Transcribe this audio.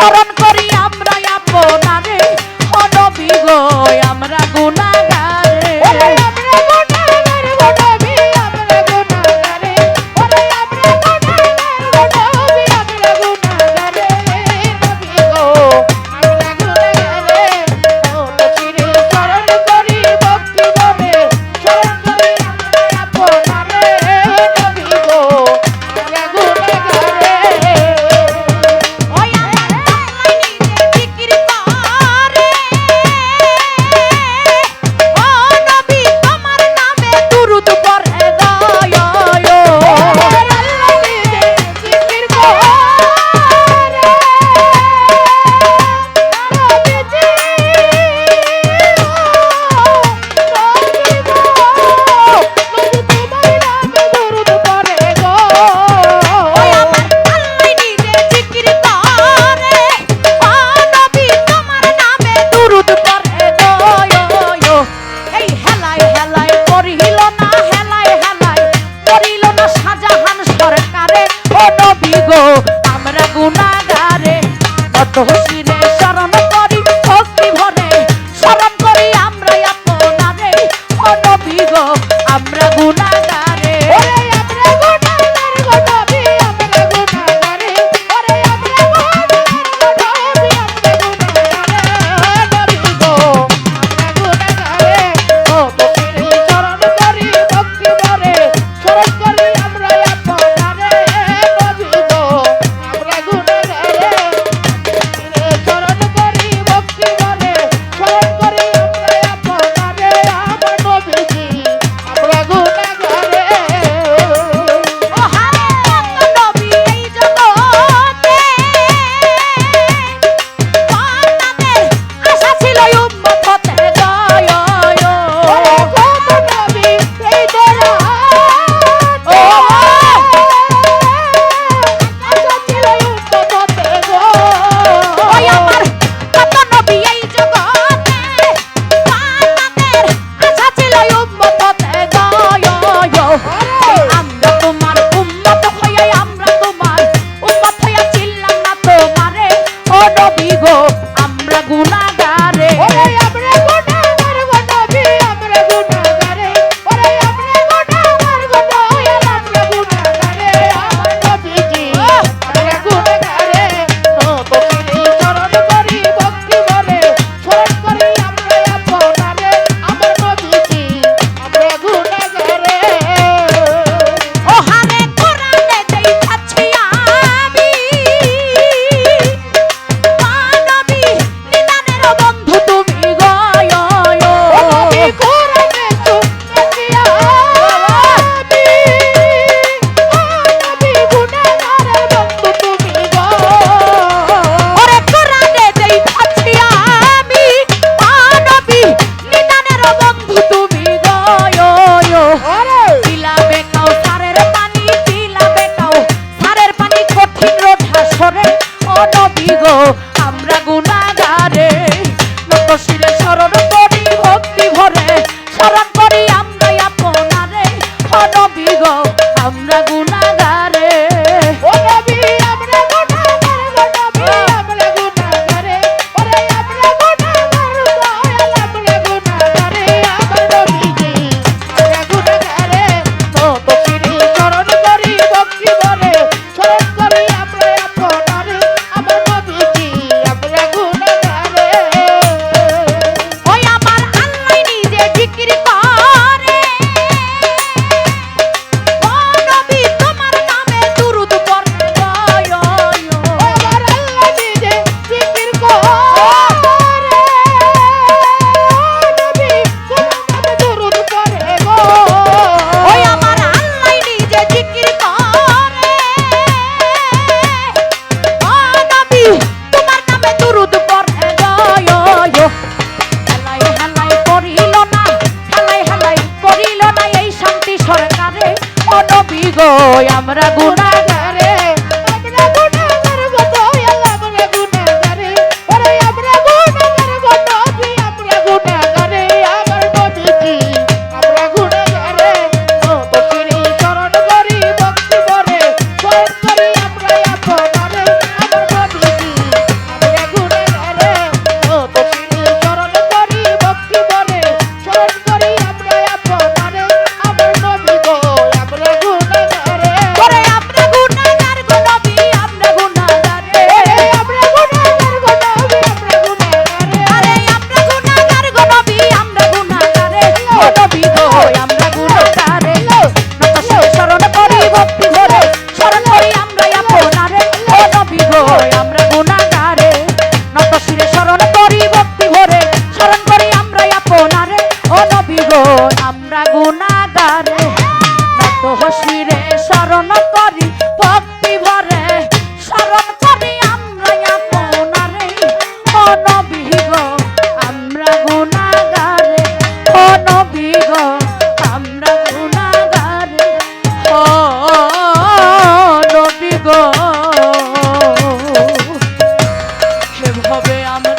স্মরণ করি আমরা আপনারে। গো নবী গো আমরা গুণাগারে। আমরা por. ও নবী আমরা গুনাগারে সেভাবে আমরা